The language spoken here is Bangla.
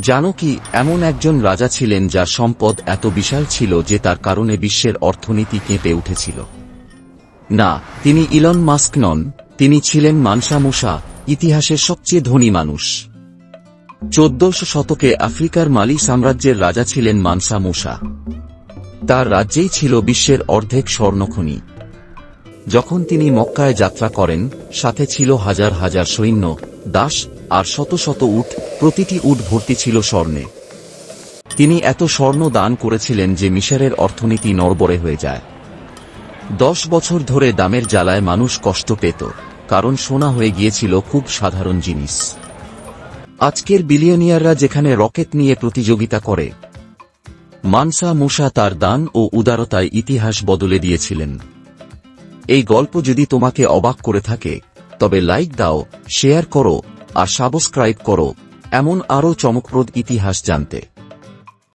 জানো কি, এমন একজন রাজা ছিলেন যার সম্পদ এত বিশাল ছিল যে তার কারণে বিশ্বের অর্থনীতি কেঁপে উঠেছিল। না, তিনি ইলন মাস্ক নন, তিনি ছিলেন মানসা মুসা, ইতিহাসের সবচেয়ে ধনী মানুষ। চোদ্দশো শতকে আফ্রিকার মালি সাম্রাজ্যের রাজা ছিলেন মানসা মুসা। তার রাজ্যেই ছিল বিশ্বের অর্ধেক স্বর্ণখনি। যখন তিনি মক্কায় যাত্রা করেন, সাথে ছিল হাজার হাজার সৈন্য, দাস আর শত শত উট, প্রতিটি উট ভর্তি ছিল স্বর্ণে। তিনি এত স্বর্ণ দান করেছিলেন যে মিশরের অর্থনীতি নরবরে হয়ে যায়। দশ বছর ধরে দামের জ্বালায় মানুষ কষ্ট পেত, কারণ সোনা হয়ে গিয়েছিল খুব সাধারণ জিনিস। আজকের বিলিয়নিয়াররা যেখানে রকেট নিয়ে প্রতিযোগিতা করে, মানসা মুসা তার দান ও উদারতায় ইতিহাস বদলে দিয়েছিলেন। এই গল্প যদি তোমাকে অবাক করে থাকে, তবে লাইক দাও, শেয়ার করো আর সাবস্ক্রাইব করো এমন আরও চমকপ্রদ ইতিহাস জানতে।